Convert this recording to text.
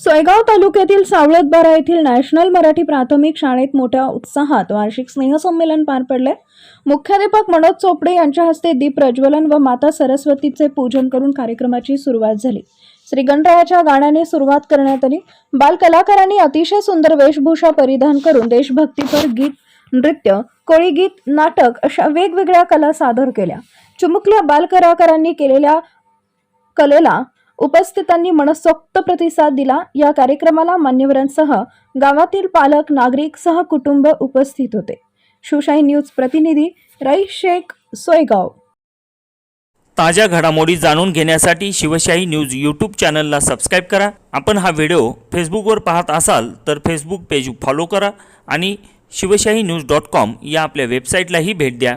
सोयगाव तालुक्यातील सावळतबारा येथील नॅशनल मराठी प्राथमिक शाळेत मोठ्या उत्साहात वार्षिक स्नेहसंमेलन पार पडले. मुख्याध्यापक मनोज चोपडे यांच्या हस्ते दीप प्रज्वलन व माता सरस्वतीचे पूजन करून कार्यक्रमाची सुरुवात झाली. श्रीगणरायाच्या गाण्याने सुरुवात करण्यात आली. बालकलाकारांनी अतिशय सुंदर वेशभूषा परिधान करून देशभक्तीपर गीत नृत्य कोळी गीत नाटक अशा वेगवेगळ्या कला सादर केल्या. चुमुकल्या बालकलाकारांनी केलेल्या कलेला उपस्थितांनी मनसोक्त प्रतिसाद दिला. या कार्यक्रमाला मान्यवरांसह गावातील पालक नागरिक सह कुटुंब उपस्थित होते. शिवशाही न्यूज प्रतिनिधी राई शेख सोयगाव. ताज्या घडामोडी जाणून घेण्यासाठी शिवशाही न्यूज यूट्यूब चॅनलला सबस्क्राईब करा. आपण हा व्हिडिओ फेसबुकवर पाहत असाल तर फेसबुक पेज फॉलो करा आणि शिवशाही न्यूज डॉट कॉम या आपल्या वेबसाईटलाही भेट द्या.